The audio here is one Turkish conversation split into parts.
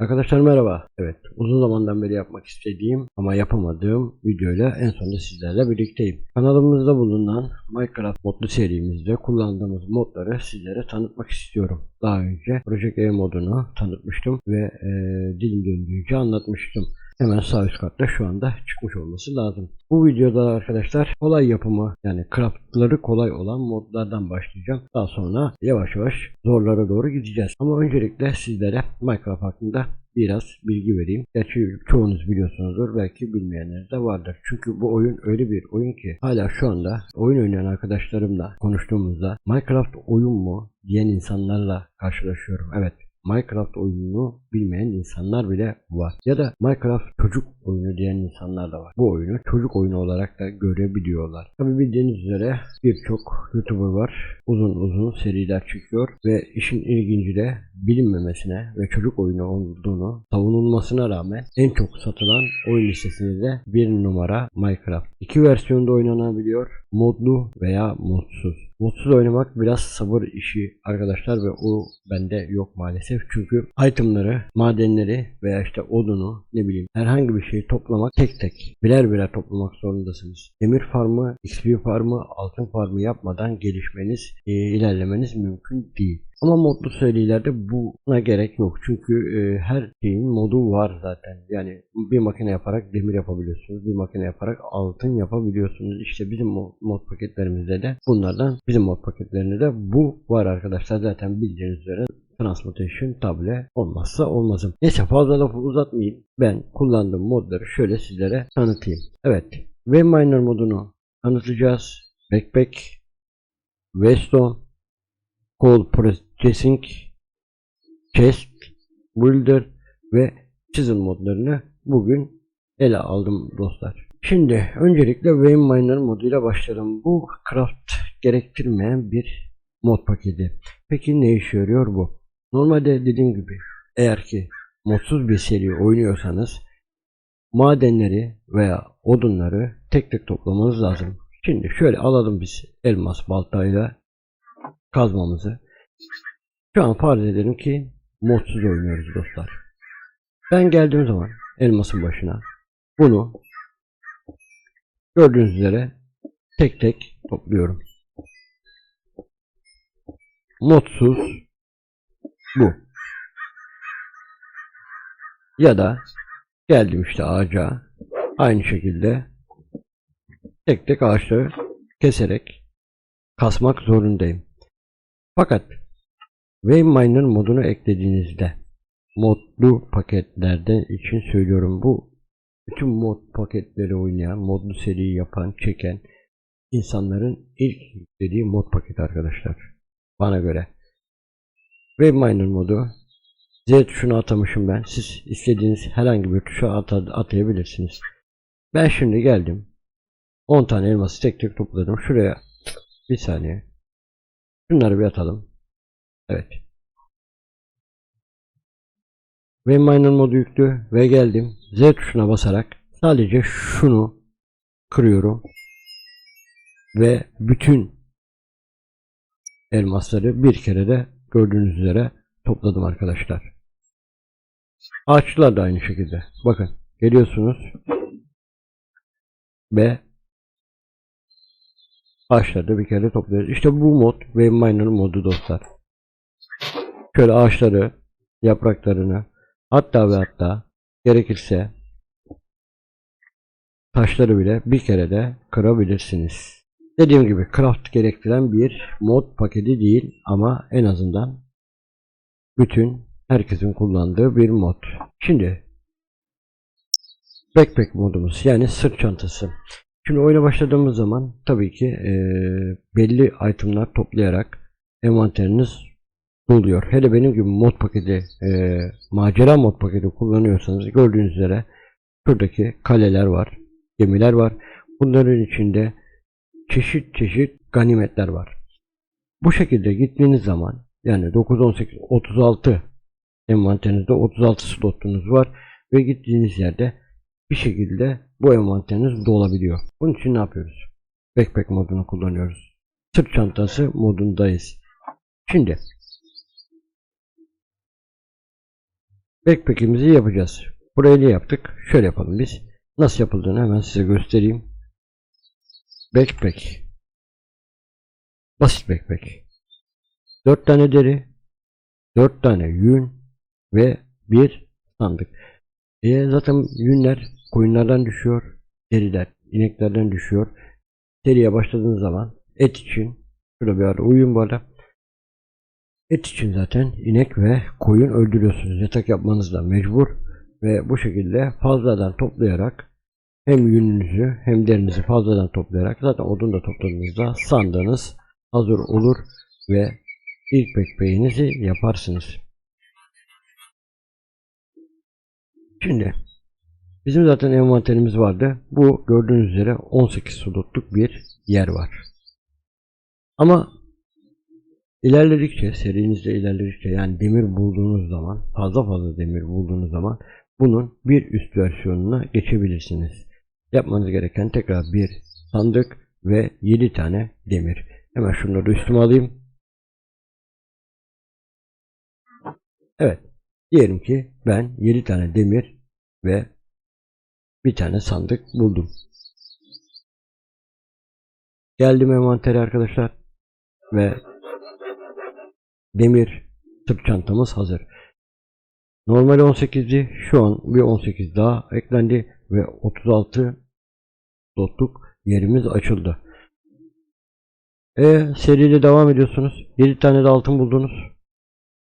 Arkadaşlar merhaba. Evet uzun zamandan beri yapmak istediğim ama yapamadığım videoyla en sonunda sizlerle birlikteyim. Kanalımızda bulunan Minecraft modlu serimizde kullandığımız modları sizlere tanıtmak istiyorum. Daha önce Project E modunu tanıtmıştım ve e, dilim döndüğünce anlatmıştım. Hemen sağ üst katta şu anda çıkmış olması lazım. Bu videoda arkadaşlar kolay yapımı yani craftları kolay olan modlardan başlayacağım. Daha sonra yavaş yavaş zorlara doğru gideceğiz. Ama öncelikle sizlere Minecraft hakkında biraz bilgi vereyim. Gerçi çoğunuz biliyorsunuzdur belki bilmeyenler de vardır. Çünkü bu oyun öyle bir oyun ki hala şu anda oyun oynayan arkadaşlarımla konuştuğumuzda Minecraft oyun mu diyen insanlarla karşılaşıyorum. Evet Minecraft oyununu bilmeyen insanlar bile var. Ya da Minecraft çocuk oyunu diyen insanlar da var. Bu oyunu çocuk oyunu olarak da görebiliyorlar. Tabi bildiğiniz üzere birçok YouTuber var. Uzun uzun seriler çıkıyor ve işin ilginci de bilinmemesine ve çocuk oyunu olduğunu savunulmasına rağmen en çok satılan oyun listesinde bir numara Minecraft. İki versiyonda oynanabiliyor. Modlu veya modsuz. Modsuz oynamak biraz sabır işi arkadaşlar ve o bende yok maalesef. Çünkü itemları, madenleri veya işte odunu ne bileyim herhangi bir şeyi toplamak tek tek birer birer toplamak zorundasınız. Demir farmı, XP farmı, altın farmı yapmadan gelişmeniz, e, ilerlemeniz mümkün değil. Ama modlu serilerde buna gerek yok. Çünkü e, her şeyin modu var zaten. Yani bir makine yaparak demir yapabiliyorsunuz. Bir makine yaparak altın yapabiliyorsunuz. İşte bizim mod paketlerimizde de bunlardan bizim mod paketlerinde de bu var arkadaşlar. Zaten bildiğiniz üzere Transmutation table olmazsa olmazım. Neyse fazla lafı uzatmayayım. Ben kullandığım modları şöyle sizlere tanıtayım. Evet. Webminer modunu tanıtacağız. Backpack, Westone, Cold Processing, Chest, Builder ve Chisel modlarını bugün ele aldım dostlar. Şimdi öncelikle Wayne moduyla başlayalım. Bu craft gerektirmeyen bir mod paketi. Peki ne işe yarıyor bu? Normalde dediğim gibi eğer ki modsuz bir seri oynuyorsanız madenleri veya odunları tek tek toplamanız lazım. Şimdi şöyle alalım biz elmas baltayla kazmamızı. Şu an farz edelim ki modsuz oynuyoruz dostlar. Ben geldiğim zaman elmasın başına bunu gördüğünüz üzere tek tek topluyorum. Modsuz bu. Ya da geldim işte ağaca aynı şekilde tek tek ağaçları keserek kasmak zorundayım. Fakat Wayne modunu eklediğinizde modlu paketlerden için söylüyorum bu bütün mod paketleri oynayan, modlu seriyi yapan, çeken insanların ilk yüklediği mod paketi arkadaşlar. Bana göre. Webminer modu Z tuşuna atamışım ben. Siz istediğiniz herhangi bir tuşa at atayabilirsiniz. Ben şimdi geldim. 10 tane elması tek tek topladım. Şuraya bir saniye. Şunları bir atalım. Evet. Ve miner modu yüklü ve geldim. Z tuşuna basarak sadece şunu kırıyorum. Ve bütün elmasları bir kere de gördüğünüz üzere topladım arkadaşlar. Ağaçlar da aynı şekilde. Bakın geliyorsunuz ve ağaçları bir kere topluyoruz. İşte bu mod ve miner modu dostlar. Şöyle ağaçları, yapraklarını hatta ve hatta gerekirse taşları bile bir kere de kırabilirsiniz. Dediğim gibi craft gerektiren bir mod paketi değil ama en azından bütün herkesin kullandığı bir mod. Şimdi backpack modumuz yani sırt çantası. Şimdi oyuna başladığımız zaman tabii ki e, belli itemlar toplayarak envanteriniz doluyor. Hele benim gibi mod paketi, e, macera mod paketi kullanıyorsanız gördüğünüz üzere şuradaki kaleler var, gemiler var. Bunların içinde çeşit çeşit ganimetler var. Bu şekilde gittiğiniz zaman yani 9, 18, 36 envanterinizde 36 slotunuz var ve gittiğiniz yerde bir şekilde bu envanteriniz dolabiliyor. Bunun için ne yapıyoruz? Backpack modunu kullanıyoruz. Sırt çantası modundayız. Şimdi backpack'imizi yapacağız. Burayı ne yaptık? Şöyle yapalım biz. Nasıl yapıldığını hemen size göstereyim. Backpack. Basit backpack. 4 tane deri, 4 tane yün ve bir sandık. E, zaten yünler koyunlardan düşüyor, deriler ineklerden düşüyor. Seriye başladığınız zaman et için şurada bir ara uyuyun arada. Et için zaten inek ve koyun öldürüyorsunuz. Yatak yapmanız da mecbur ve bu şekilde fazladan toplayarak hem yününüzü hem derinizi fazladan toplayarak zaten odun da topladığınızda sandığınız hazır olur ve ilk backpack'inizi yaparsınız. Şimdi bizim zaten envanterimiz vardı. Bu gördüğünüz üzere 18 slotluk bir yer var. Ama ilerledikçe, serinizde ilerledikçe yani demir bulduğunuz zaman, fazla fazla demir bulduğunuz zaman bunun bir üst versiyonuna geçebilirsiniz. Yapmanız gereken tekrar bir sandık ve 7 tane demir. Hemen şunları üstüme alayım. Evet. Diyelim ki ben 7 tane demir ve bir tane sandık buldum. Geldim envantere arkadaşlar ve demir sırt çantamız hazır. Normal 18'di. Şu an bir 18 daha eklendi ve 36 slotluk yerimiz açıldı. E seride devam ediyorsunuz. 7 tane de altın buldunuz.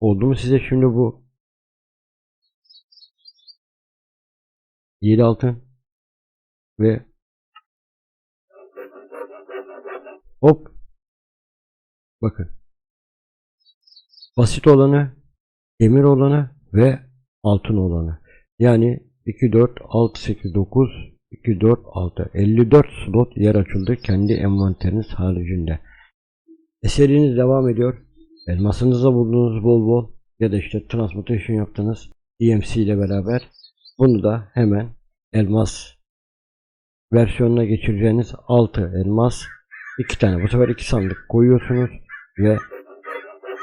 Oldu mu size şimdi bu 7 altın ve hop. Bakın. Basit olanı demir olanı ve altın olanı. Yani 2 4 6 8 9 2 4 6 54 slot yer açıldı kendi envanteriniz haricinde. Eseriniz devam ediyor. Elmasınızda bulduğunuz bol bol ya da işte transmutation yaptınız EMC ile beraber bunu da hemen elmas versiyonuna geçireceğiniz 6 elmas 2 tane bu sefer 2 sandık koyuyorsunuz ve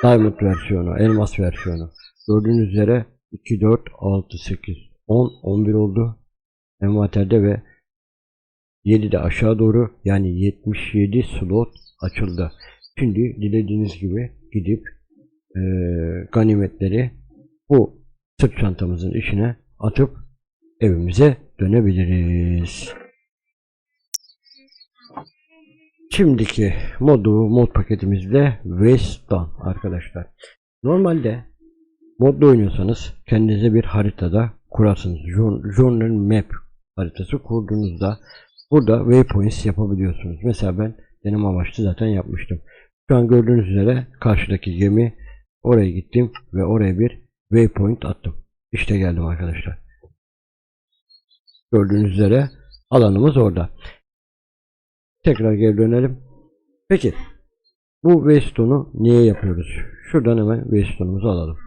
Diamond versiyonu, elmas versiyonu. Gördüğünüz üzere 2, 4, 6, 8, 10, 11 oldu. Envanterde ve 7 de aşağı doğru yani 77 slot açıldı. Şimdi dilediğiniz gibi gidip e, ganimetleri bu sırt çantamızın içine atıp evimize dönebiliriz. Şimdiki modu mod paketimizde West'tan arkadaşlar. Normalde modda oynuyorsanız kendinize bir haritada kurarsınız. Journal Map haritası kurduğunuzda burada waypoints yapabiliyorsunuz. Mesela ben benim amaçlı zaten yapmıştım. Şu an gördüğünüz üzere karşıdaki gemi oraya gittim ve oraya bir waypoint attım. İşte geldim arkadaşlar. Gördüğünüz üzere alanımız orada. Tekrar geri dönelim. Peki bu Weston'u niye yapıyoruz? Şuradan hemen Weston'umuzu alalım.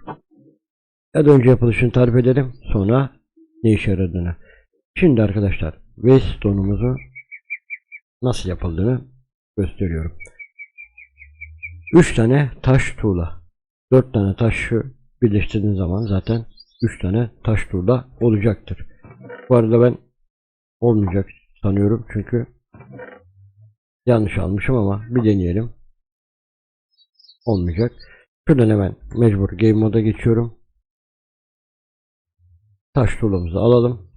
Ya önce yapılışını tarif edelim. Sonra ne işe yaradığını. Şimdi arkadaşlar Weston'umuzu nasıl yapıldığını gösteriyorum. 3 tane taş tuğla. 4 tane taşı birleştirdiğiniz zaman zaten 3 tane taş tuğla olacaktır. Bu arada ben olmayacak sanıyorum çünkü yanlış almışım ama bir deneyelim. Olmayacak. Şuradan hemen mecbur game moda geçiyorum. Taş tuğlamızı alalım.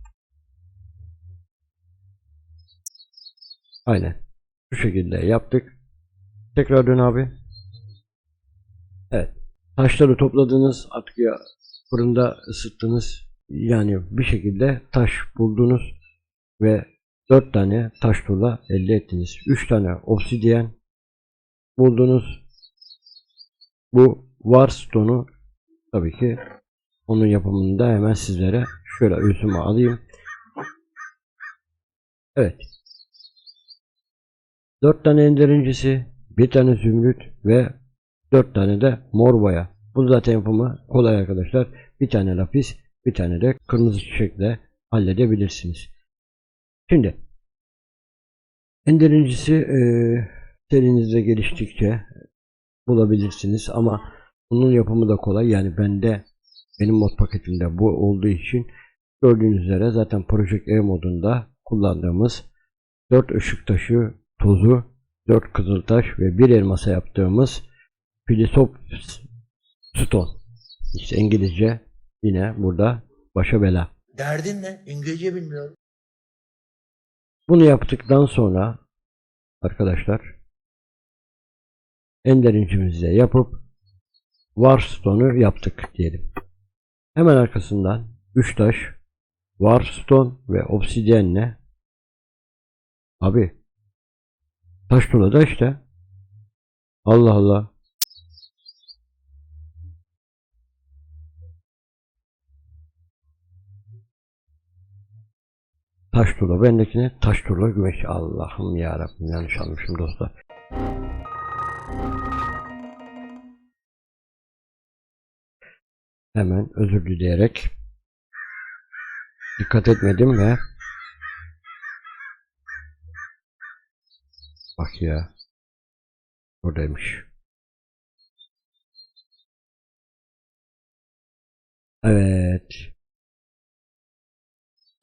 Aynen. Bu şekilde yaptık. Tekrar dön abi. Evet. Taşları topladınız. Artık ya fırında ısıttınız. Yani bir şekilde taş buldunuz ve 4 tane taş tuğla elde ettiniz. 3 tane obsidyen buldunuz. Bu Warstone'u tabii ki onun yapımında hemen sizlere şöyle üzüme alayım. Evet. 4 tane ender incisi, bir tane zümrüt ve 4 tane de mor boya. Bu zaten yapımı kolay arkadaşlar. Bir tane lapis, bir tane de kırmızı çiçekle halledebilirsiniz. Şimdi Ender incisi e, serinizde geliştikçe bulabilirsiniz ama bunun yapımı da kolay. Yani bende benim mod paketimde bu olduğu için gördüğünüz üzere zaten Project E modunda kullandığımız 4 ışık taşı tozu 4 kızıltaş ve bir elmasa yaptığımız Philosoph Stone. İşte İngilizce yine burada başa bela. Derdin ne? İngilizce bilmiyorum. Bunu yaptıktan sonra arkadaşlar ender incimizi yapıp Warstone'u yaptık diyelim. Hemen arkasından 3 taş Warstone ve obsidyenle abi taş da işte Allah Allah Taş tuğla bendekine taş tuğla güveç. Allah'ım ya Rabbim yanlış almışım dostlar. Hemen özür dileyerek dikkat etmedim ve bak ya oradaymış. Evet.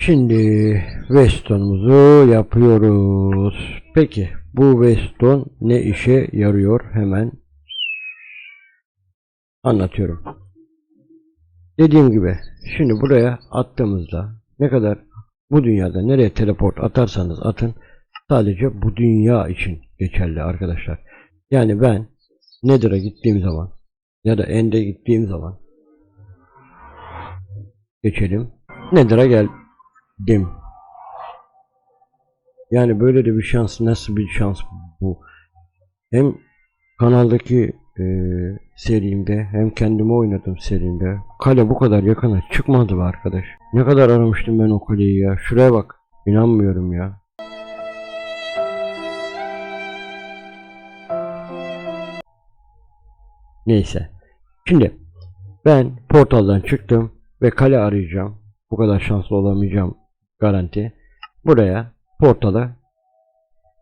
Şimdi Weston'umuzu yapıyoruz. Peki bu Weston ne işe yarıyor hemen anlatıyorum. Dediğim gibi şimdi buraya attığımızda ne kadar bu dünyada nereye teleport atarsanız atın sadece bu dünya için geçerli arkadaşlar. Yani ben Nether'a gittiğim zaman ya da End'e gittiğim zaman geçelim. Nether'a gel Dim. Yani böyle de bir şans nasıl bir şans bu? Hem kanaldaki e, serimde hem kendime oynadım serimde. Kale bu kadar yakına çıkmadı be arkadaş. Ne kadar aramıştım ben o kaleyi ya. Şuraya bak. İnanmıyorum ya. Neyse. Şimdi ben portaldan çıktım ve kale arayacağım. Bu kadar şanslı olamayacağım garanti. Buraya portalı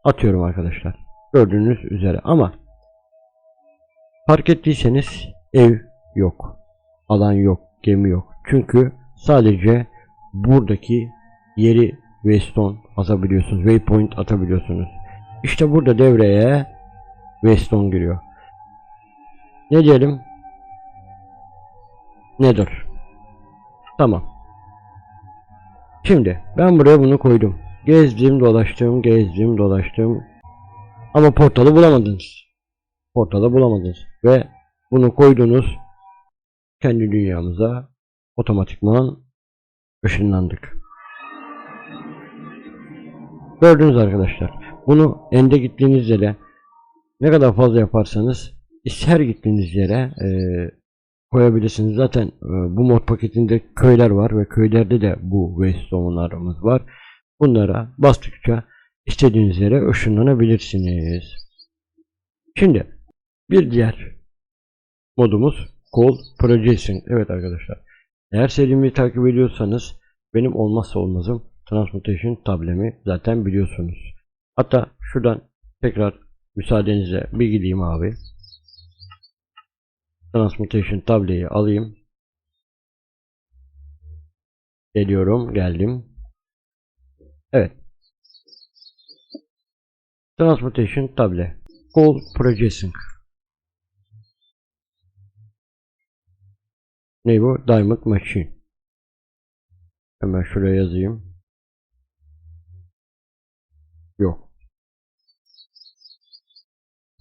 atıyorum arkadaşlar. Gördüğünüz üzere ama fark ettiyseniz ev yok. Alan yok. Gemi yok. Çünkü sadece buradaki yeri Weston atabiliyorsunuz. Waypoint atabiliyorsunuz. İşte burada devreye Weston giriyor. Ne diyelim? Nedir? Tamam. Şimdi ben buraya bunu koydum. Gezdim dolaştım gezdim dolaştım. Ama portalı bulamadınız. Portalı bulamadınız. Ve bunu koydunuz. Kendi dünyamıza otomatikman ışınlandık. Gördünüz arkadaşlar. Bunu ende gittiğiniz yere ne kadar fazla yaparsanız her gittiğiniz yere e, koyabilirsiniz. Zaten e, bu mod paketinde köyler var ve köylerde de bu Waystone'larımız var. Bunlara bastıkça istediğiniz yere ışınlanabilirsiniz. Şimdi bir diğer modumuz Cold Processing. Evet arkadaşlar. Eğer serimi takip ediyorsanız benim olmazsa olmazım Transmutation tablemi zaten biliyorsunuz. Hatta şuradan tekrar müsaadenizle bir gideyim abi. Transmutation tableyi alayım. Geliyorum, geldim. Evet. Transmutation table. Call Processing. Ne bu? Diamond Machine. Hemen şuraya yazayım. Yok.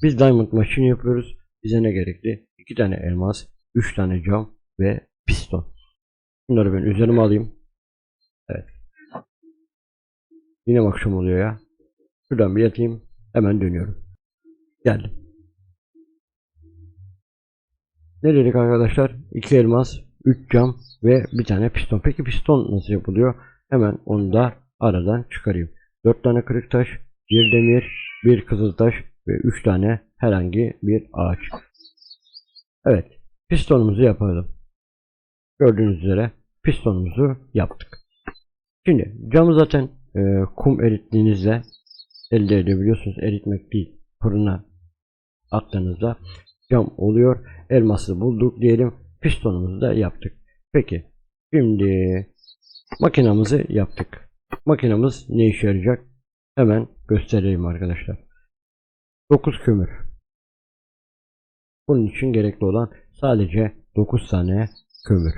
Biz Diamond Machine yapıyoruz. Bize ne gerekli? 2 tane elmas, 3 tane cam ve piston. Bunları ben üzerime alayım. Evet. Yine akşam oluyor ya. Şuradan bir yatayım. Hemen dönüyorum. Geldim. Ne dedik arkadaşlar? 2 elmas, 3 cam ve bir tane piston. Peki piston nasıl yapılıyor? Hemen onu da aradan çıkarayım. 4 tane kırık taş, 1 demir, 1 kızıl taş ve 3 tane herhangi bir ağaç. Evet. Pistonumuzu yapalım. Gördüğünüz üzere pistonumuzu yaptık. Şimdi camı zaten e, kum erittiğinizde elde edebiliyorsunuz. Eritmek değil. Fırına attığınızda cam oluyor. Elması bulduk diyelim. Pistonumuzu da yaptık. Peki. Şimdi makinamızı yaptık. Makinamız ne işe yarayacak? Hemen göstereyim arkadaşlar. 9 kömür. Bunun için gerekli olan sadece 9 tane kömür.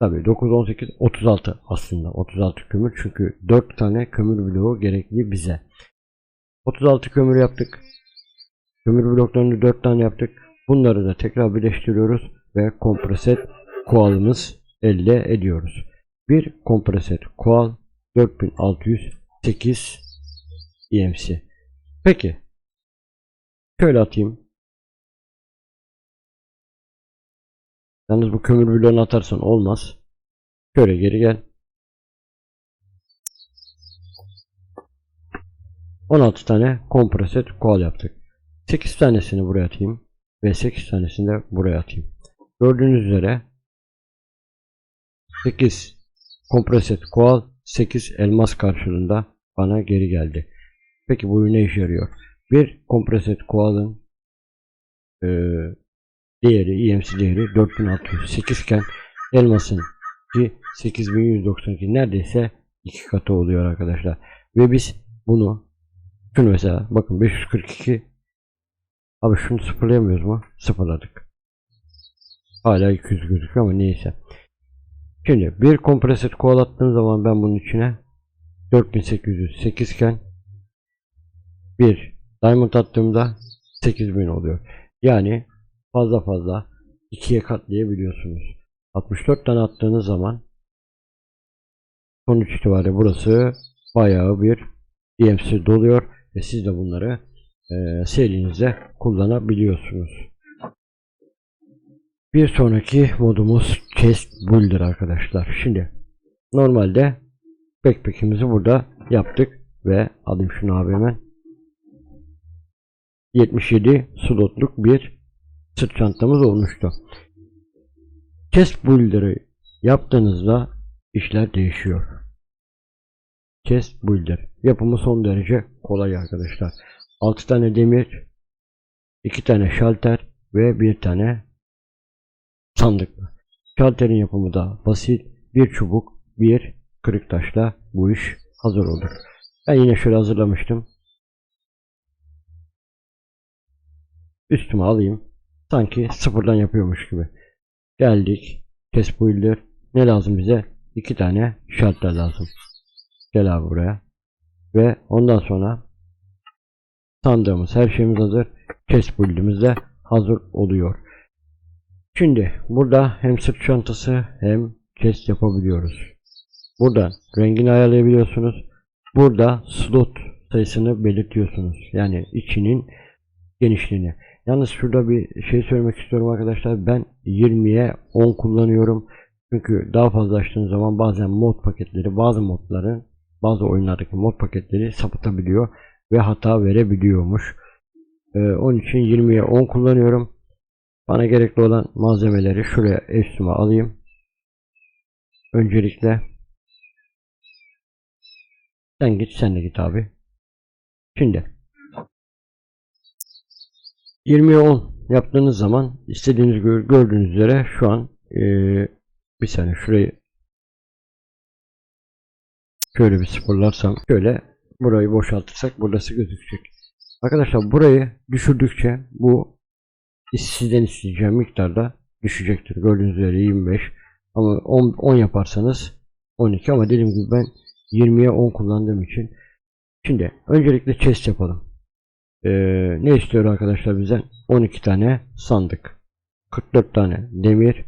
Tabii 9, 18, 36 aslında. 36 kömür çünkü 4 tane kömür bloğu gerekli bize. 36 kömür yaptık. Kömür bloklarını 4 tane yaptık. Bunları da tekrar birleştiriyoruz ve kompreset koalımız elde ediyoruz. Bir kompreset koal 4608 EMC. Peki. Şöyle atayım. Yalnız bu kömür bloğunu atarsan olmaz. Şöyle geri gel. 16 tane kompreset koal yaptık. 8 tanesini buraya atayım ve 8 tanesini de buraya atayım. Gördüğünüz üzere 8 kompreset koal 8 elmas karşılığında bana geri geldi. Peki bu ne işe yarıyor? Bir kompreset koalın e, değeri EMC değeri 4608 iken elmasın ki 8192 neredeyse iki katı oluyor arkadaşlar. Ve biz bunu şunu mesela bakın 542 Abi şunu sıfırlayamıyoruz mu? Sıfırladık. Hala 200 gözüküyor ama neyse. Şimdi bir kompreset kovalattığım zaman ben bunun içine 4808 iken bir diamond attığımda 8000 oluyor. Yani fazla fazla ikiye katlayabiliyorsunuz. 64 tane attığınız zaman sonuç itibariyle burası bayağı bir EMC doluyor ve siz de bunları e, serinizde kullanabiliyorsunuz. Bir sonraki modumuz Chest Builder arkadaşlar. Şimdi normalde backpack'imizi burada yaptık ve alayım şunu abi hemen. 77 slotluk bir sırt çantamız olmuştu. Chest Builder'ı yaptığınızda işler değişiyor. Chest Builder yapımı son derece kolay arkadaşlar. 6 tane demir, 2 tane şalter ve 1 tane sandık. Şalterin yapımı da basit. Bir çubuk, bir kırık taşla bu iş hazır olur. Ben yine şöyle hazırlamıştım. Üstüme alayım. Sanki sıfırdan yapıyormuş gibi. Geldik. Test builder. Ne lazım bize? İki tane şalter lazım. Gel abi buraya. Ve ondan sonra sandığımız her şeyimiz hazır. Chest build'imiz de hazır oluyor. Şimdi burada hem sırt çantası hem chest yapabiliyoruz. Burada rengini ayarlayabiliyorsunuz. Burada slot sayısını belirtiyorsunuz. Yani içinin genişliğini. Yalnız şurada bir şey söylemek istiyorum arkadaşlar. Ben 20'ye 10 kullanıyorum. Çünkü daha fazla açtığınız zaman bazen mod paketleri bazı modların bazı oyunlardaki mod paketleri sapıtabiliyor ve hata verebiliyormuş. Ee, onun için 20'ye 10 kullanıyorum. Bana gerekli olan malzemeleri şuraya üstüme alayım. Öncelikle sen git sen de git abi. Şimdi 20'ye 10 yaptığınız zaman istediğiniz gör, gördüğünüz üzere şu an ee, bir saniye şurayı şöyle bir sıfırlarsam şöyle burayı boşaltırsak burası gözükecek. Arkadaşlar burayı düşürdükçe bu sizden isteyeceğim miktarda düşecektir. Gördüğünüz üzere 25 ama 10, 10 yaparsanız 12 ama dediğim gibi ben 20'ye 10 kullandığım için şimdi öncelikle chest yapalım. Ee, ne istiyor arkadaşlar bizden? 12 tane sandık. 44 tane demir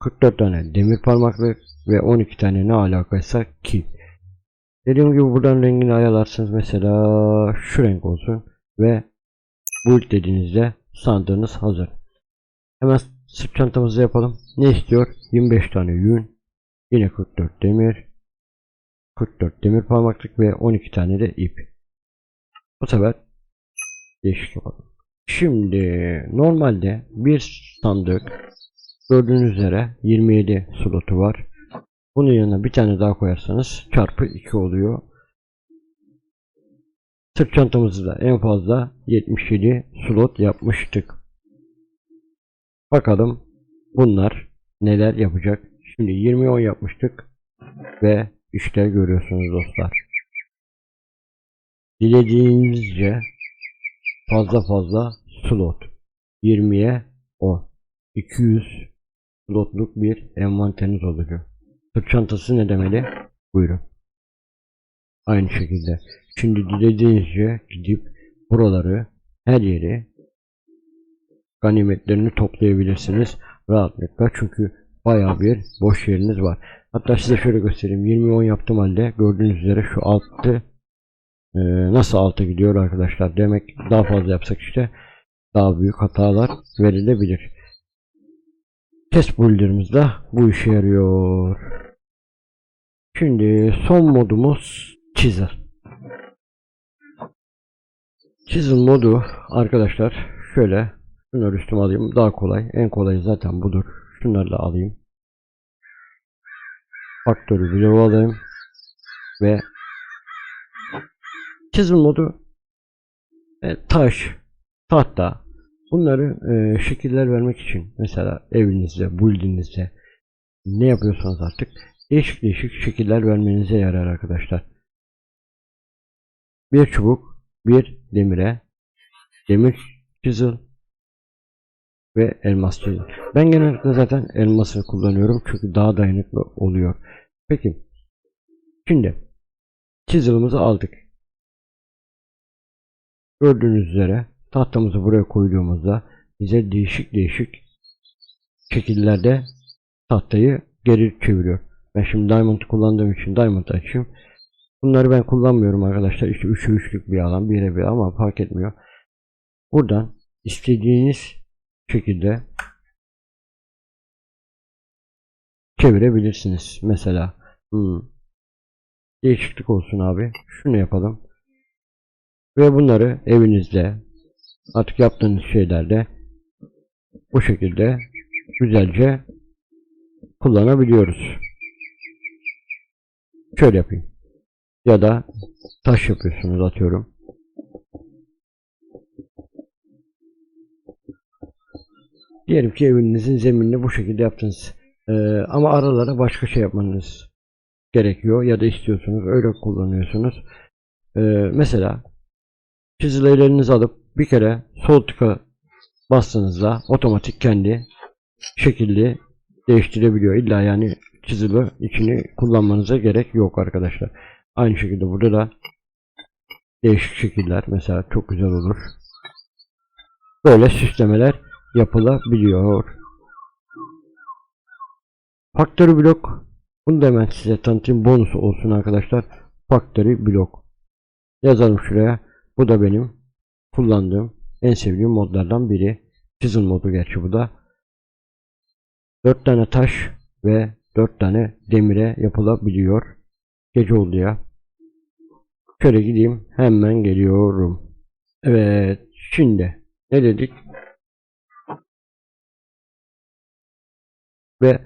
44 tane demir parmaklık ve 12 tane ne alakaysa ki. Dediğim gibi buradan rengini ayarlarsınız. Mesela şu renk olsun ve build dediğinizde sandığınız hazır. Hemen sırt çantamızı yapalım. Ne istiyor? 25 tane yün. Yine 44 demir. 44 demir parmaklık ve 12 tane de ip. Bu sefer değişik yapalım. Şimdi normalde bir sandık gördüğünüz üzere 27 slotu var. Bunun yanına bir tane daha koyarsanız çarpı 2 oluyor. Sırt çantamızı da en fazla 77 slot yapmıştık. Bakalım bunlar neler yapacak. Şimdi 20-10 yapmıştık ve işte görüyorsunuz dostlar. Dilediğinizce fazla fazla slot 20'ye 10 200 slotluk bir envanteriniz olacak. Sırt çantası ne demeli? Buyurun. Aynı şekilde. Şimdi dilediğinizce gidip buraları her yeri ganimetlerini toplayabilirsiniz rahatlıkla çünkü bayağı bir boş yeriniz var. Hatta size şöyle göstereyim. 20-10 yaptım halde gördüğünüz üzere şu altı e, nasıl alta gidiyor arkadaşlar. Demek daha fazla yapsak işte daha büyük hatalar verilebilir. Test builder'ımız da bu işe yarıyor. Şimdi son modumuz Chisel. Chisel modu arkadaşlar şöyle şunları üstüme alayım daha kolay. En kolayı zaten budur. Şunları da alayım. Faktörü bloğu alayım ve Chisel modu e, taş, tahta bunları e, şekiller vermek için mesela evinizde, buildinizde ne yapıyorsanız artık değişik değişik şekiller vermenize yarar arkadaşlar. Bir çubuk, bir demire, demir chisel ve elmas chisel. Ben genellikle zaten elmasını kullanıyorum çünkü daha dayanıklı oluyor. Peki, şimdi chisel'ımızı aldık. Gördüğünüz üzere tahtamızı buraya koyduğumuzda bize değişik değişik şekillerde tahtayı geri çeviriyor. Ben şimdi Diamond kullandığım için Diamond açayım. Bunları ben kullanmıyorum arkadaşlar. İşte 3'e 3'lük bir alan, 1'e bir ama fark etmiyor. Buradan istediğiniz şekilde çevirebilirsiniz. Mesela hmm, değişiklik olsun abi. Şunu yapalım. Ve bunları evinizde artık yaptığınız şeylerde bu şekilde güzelce kullanabiliyoruz. Şöyle yapayım. Ya da taş yapıyorsunuz atıyorum. Diyelim ki evinizin zeminini bu şekilde yaptınız. Ee, ama aralara başka şey yapmanız gerekiyor ya da istiyorsunuz öyle kullanıyorsunuz. Ee, mesela çizileri elinize alıp bir kere sol tıka bastığınızda otomatik kendi şekilli değiştirebiliyor. İlla yani çizili içini kullanmanıza gerek yok arkadaşlar. Aynı şekilde burada da değişik şekiller mesela çok güzel olur. Böyle süslemeler yapılabiliyor. Factory blok bunu da hemen size tanıtayım bonus olsun arkadaşlar. Factory blok. Yazalım şuraya. Bu da benim kullandığım en sevdiğim modlardan biri. Chisel modu gerçi bu da. 4 tane taş ve 4 tane demire yapılabiliyor. Gece oldu ya. Şöyle gideyim. Hemen geliyorum. Evet. Şimdi ne dedik? Ve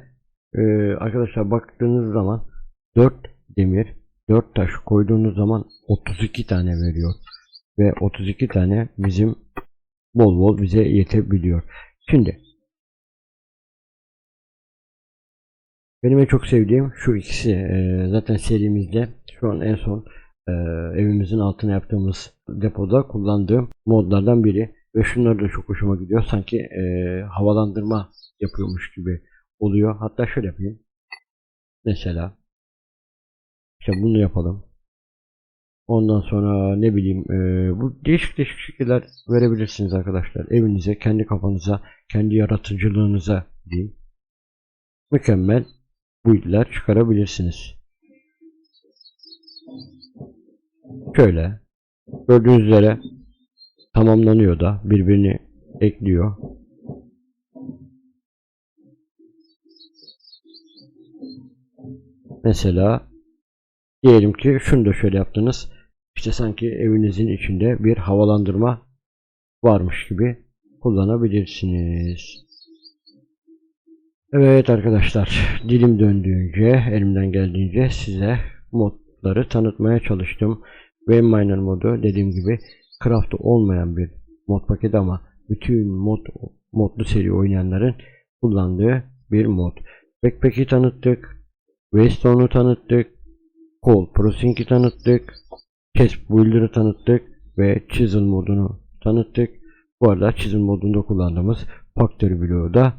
e, arkadaşlar baktığınız zaman 4 demir 4 taş koyduğunuz zaman 32 tane veriyor. Ve 32 tane bizim bol bol bize yetebiliyor. Şimdi benim en çok sevdiğim şu ikisi e, zaten serimizde şu an en son e, evimizin altına yaptığımız depoda kullandığım modlardan biri. Ve şunlar da çok hoşuma gidiyor. Sanki e, havalandırma yapıyormuş gibi oluyor. Hatta şöyle yapayım. Mesela işte bunu yapalım Ondan sonra ne bileyim e, bu değişik değişik şekiller verebilirsiniz arkadaşlar. Evinize, kendi kafanıza, kendi yaratıcılığınıza diyeyim. Mükemmel build'ler çıkarabilirsiniz. Şöyle gördüğünüz üzere tamamlanıyor da birbirini ekliyor. Mesela diyelim ki şunu da şöyle yaptınız. İşte sanki evinizin içinde bir havalandırma varmış gibi kullanabilirsiniz. Evet arkadaşlar dilim döndüğünce elimden geldiğince size modları tanıtmaya çalıştım. Miner modu dediğim gibi craft olmayan bir mod paketi ama bütün mod modlu seri oynayanların kullandığı bir mod. Backpack'i tanıttık. Waystone'u tanıttık. Cold Processing'i tanıttık. Chest Builder'ı tanıttık. Ve Chisel modunu tanıttık. Bu arada Chisel modunda kullandığımız Factory Blue'u da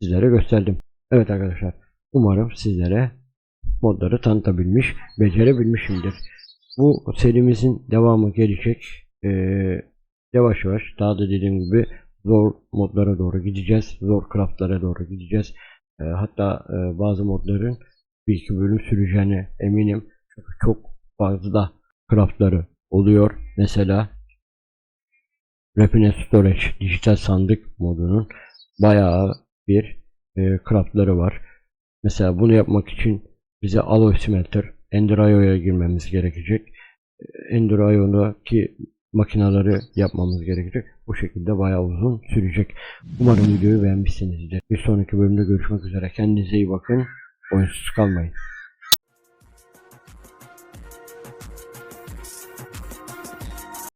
sizlere gösterdim. Evet arkadaşlar. Umarım sizlere modları tanıtabilmiş, becerebilmişimdir. Bu serimizin devamı gelecek. Ee, yavaş yavaş daha da dediğim gibi zor modlara doğru gideceğiz. Zor craftlara doğru gideceğiz. Ee, hatta e, bazı modların bir iki bölüm süreceğine eminim. Çünkü çok fazla craftları oluyor. Mesela Refinet Storage dijital sandık modunun bayağı bir e, craftları var. Mesela bunu yapmak için bize Alloy Smelter, Ender IO'ya girmemiz gerekecek. E, Ender IO'daki makinaları yapmamız gerekecek. Bu şekilde bayağı uzun sürecek. Umarım videoyu beğenmişsinizdir. Bir sonraki bölümde görüşmek üzere. Kendinize iyi bakın. Oyunsuz kalmayın.